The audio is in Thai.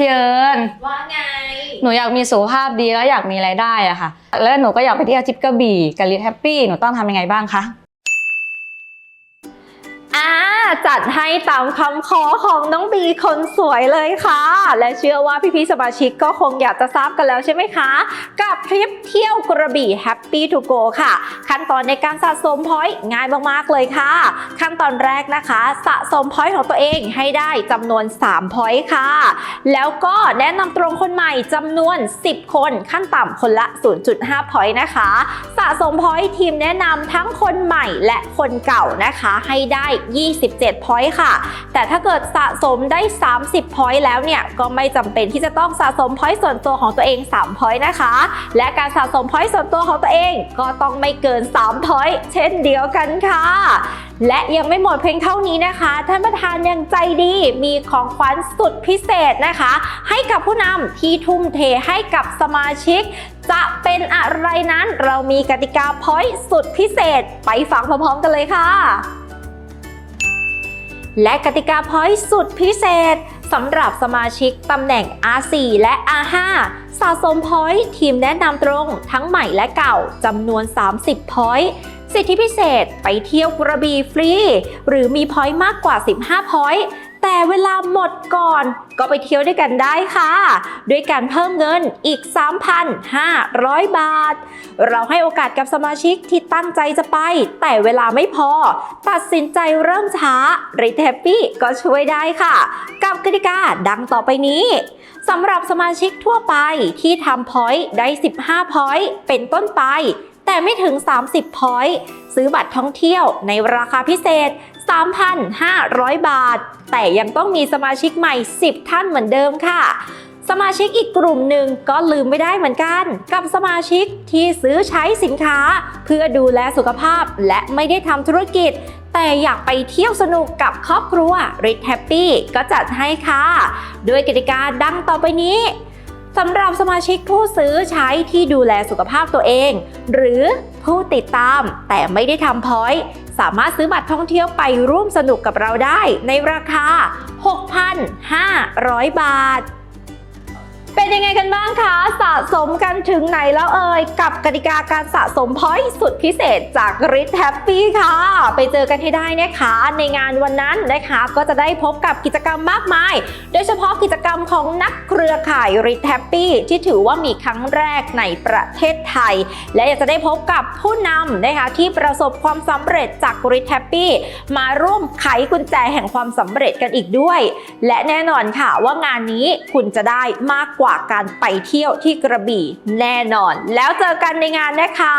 พี่เอิญว่าไง หนูอยากมีสุขภาพดีแล้วอยากมีรายได้อะค่ะ แล้วหนูก็อยากไปเที่ยวทริปกระบี่กับลิทแฮปปี้ หนูต้องทำยังไงบ้างคะอ่า จัดให้ตามคำขอของน้องบีคนสวยเลยค่ะ และเชื่อว่าพี่ๆสมาชิกก็คงอยากจะทราบกันแล้วใช่ไหมคะ กับทริปเที่ยวกระบี่แ Happy to go ค่ะ ขั้นตอนในการสะสมพอยต์ง่ายมากๆเลยค่ะ ขั้นตอนแรกนะคะ สะสมพอยต์ของตัวเองให้ได้จำนวน3พอยต์ค่ะ แล้วก็แนะนำตรงคนใหม่จำนวน 10 คนขั้นต่ำคนละ 0.5พอยต์นะคะ สะสมพอยต์ทีมแนะนำทั้งคนใหม่และคนเก่านะคะให้ได้ 20 7 point ค่ะ แต่ถ้าเกิดสะสมได้ 30 point แล้วเนี่ย ก็ไม่จำเป็นที่จะต้องสะสม point ส่วนตัวของตัวเอง 3 point นะคะ และการสะสม point ส่วนตัวของตัวเอง ก็ต้องไม่เกิน 3 point เช่นเดียวกันค่ะ และยังไม่หมดเพียงเท่านี้นะคะ ท่านประธานยังใจดีมีของขวัญสุดพิเศษนะคะ ให้กับผู้นำที่ทุ่มเทให้กับสมาชิกจะเป็นอะไรนั้นเรามีกติกาพอยต์สุดพิเศษ ไปฟังพร้อมๆกันเลยค่ะ และกติกาพอยต์สุดพิเศษสำหรับสมาชิกตำแหน่ง R4 และ R5 สะสมพอยต์ทีมแนะนำตรงทั้งใหม่และเก่าจำนวน 30 พอยต์สิทธิพิเศษไปเที่ยวกระบี่ฟรี หรือมีพอยต์มากกว่า 15 พอยต์ แต่เวลาหมดก่อนก็ไปเที่ยวด้วยกันได้ค่ะ ด้วยการเพิ่มเงินอีก 3,500 บาท เราให้โอกาสกับสมาชิกที่ตั้งใจจะไป แต่เวลาไม่พอ ตัดสินใจเริ่มช้าริทแฮปปี้ก็ช่วยได้ค่ะ กับกติกาดังต่อไปนี้สำหรับสมาชิกทั่วไปที่ทำพอยต์ได้ 15พอยต์เป็นต้นไป แต่ไม่ถึง 30พอยต์ซื้อบัตรท่องเที่ยวในราคาพิเศษ 3,500 บาท แต่ยังต้องมีสมาชิกใหม่ 10 ท่านเหมือนเดิมค่ะสมาชิกอีกกลุ่มหนึ่งก็ลืมไม่ได้เหมือนกัน กับสมาชิกที่ซื้อใช้สินค้า เพื่อดูแลสุขภาพและไม่ได้ทำธุรกิจ แต่อยากไปเที่ยวสนุกกับครอบครัว r i t Happy ก็จัดให้ค่ะ ด้วยกติกาดังต่อไปนี้ สำหรับสมาชิกผู้ซื้อใช้ที่ดูแลสุขภาพตัวเอง หรือผู้ติดตามแต่ไม่ได้ทำพอยต์สามารถซื้อบัตรท่องเที่ยวไปร่วมสนุกกับเราได้ในราคา 6,500 บาท เป็นยังไงกันบ้างคะสะสมกันถึงไหนแล้วเอ่ยกับกติกาการสะสมพอยต์สุดพิเศษจาก r i t Happy ค่ะ ไปเจอกันให้ได้นะคะ ในงานวันนั้นนะคะ ก็จะได้พบกับกิจกรรมมากมาย โดยเฉพาะกิจกรรมของนักเครือข่าย r i t Happy ที่ถือว่ามีครั้งแรกในประเทศไทย และอยากจะได้พบกับผู้นำนะคะที่ประสบความสำเร็จจาก r i t Happy มาร่วมไขกุญแจแห่งความสำเร็จกันอีกด้วย และแน่นอนค่ะว่างานนี้คุณจะได้มากกว่าว่าการไปเที่ยวที่กระบี่แน่นอน แล้วเจอกันในงานนะคะ